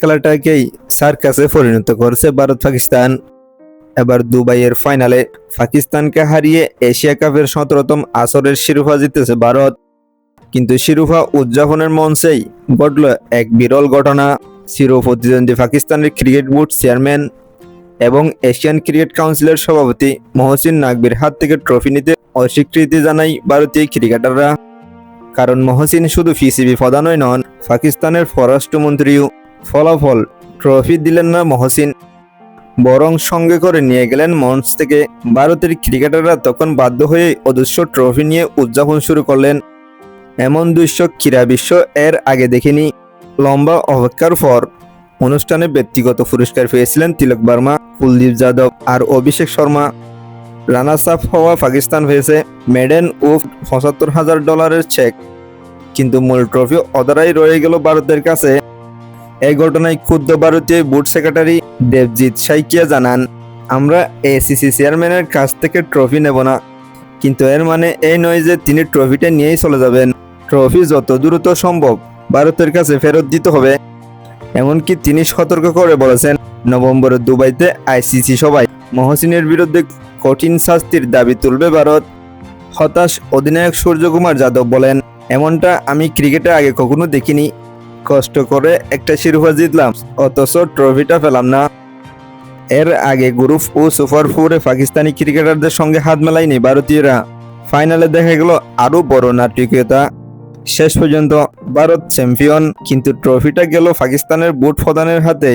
খেলাটাকেই সার্কাসে পরিণত করছে ভারত পাকিস্তান। এবার দুবাইয়ের ফাইনালে পাকিস্তানকে হারিয়ে এশিয়া কাপের সতেরোতম আসরের শিরোপা জিতেছে ভারত। কিন্তু শিরোপা উদযাপনের মঞ্চেই ঘটল এক বিরল ঘটনা। চির প্রতিদ্বন্দ্বী পাকিস্তানের ক্রিকেট বোর্ড চেয়ারম্যান এবং এশিয়ান ক্রিকেট কাউন্সিলের সভাপতি মহসিন নাকবির হাত থেকে ট্রফি নিতে অস্বীকৃতি জানাই ভারতীয় ক্রিকেটাররা। কারণ মহসিন শুধু পিসিবি প্রধানই নন, পাকিস্তানের পররাষ্ট্রমন্ত্রীও। ফলাফল ট্রফি দিলেন না মহসিন। বরং সঙ্গে করে নিয়ে গেলেন মঞ্চ থেকে। ভারতের ক্রিকেটাররা তখন বাধ্য হয়ে অদৃশ্য ট্রফি নিয়ে উদযাপন শুরু করলেন। এমন দৃশ্য ক্রীড়া বিশ্ব এর আগে দেখেনি। লম্বা অপেক্ষার পর অনুষ্ঠানে ব্যক্তিগত পুরস্কার পেয়েছিলেন তিলক বর্মা, কুলদীপ যাদব আর অভিষেক শর্মা। রানার্স আপ হওয়া পাকিস্তান হয়েছে মেডেন ও পঁচাত্তর হাজার ডলারের চেক কিন্তু মূল ট্রফি অদারাই রয়ে গেল ভারতের কাছে। এই ঘটনায় ক্ষুদ্র ভারতীয় বোর্ড সেক্রেটারি দেবজিৎ সাইকিয়া জানান, আমরা এসিসি চেয়ারম্যানের কাছ থেকে ট্রফি নেব না। কিন্তু এর মানে এই নয় যে তিনি ট্রফিটা নিয়েই চলে যাবেন। ট্রফি যত দ্রুত সম্ভব ভারতের কাছে ফেরত দিতে হবে। এমনকি তিনি সতর্ক করে বলেছেন, নভেম্বরে দুবাইতে আইসিসি সবাই মহসিনের বিরুদ্ধে কঠিন শাস্তির দাবি তুলবে ভারত। হতাশ অধিনায়ক সূর্যকুমার যাদব বলেন, এমনটা আমি ক্রিকেটে আগে কখনো দেখিনি। কষ্ট করে একটা শিরোপা জিতলাম, অথচ ট্রফিটা পেলাম না। এর আগে গ্রুপ ও সুপার ফোরে পাকিস্তানি ক্রিকেটারদের সঙ্গে হাত মেলায়নি ভারতীয়রা। ফাইনালে দেখা গেল আরও বড় নাটকীয়তা। শেষ পর্যন্ত ভারত চ্যাম্পিয়ন, কিন্তু ট্রফিটা গেল পাকিস্তানের বুট প্রদানের হাতে।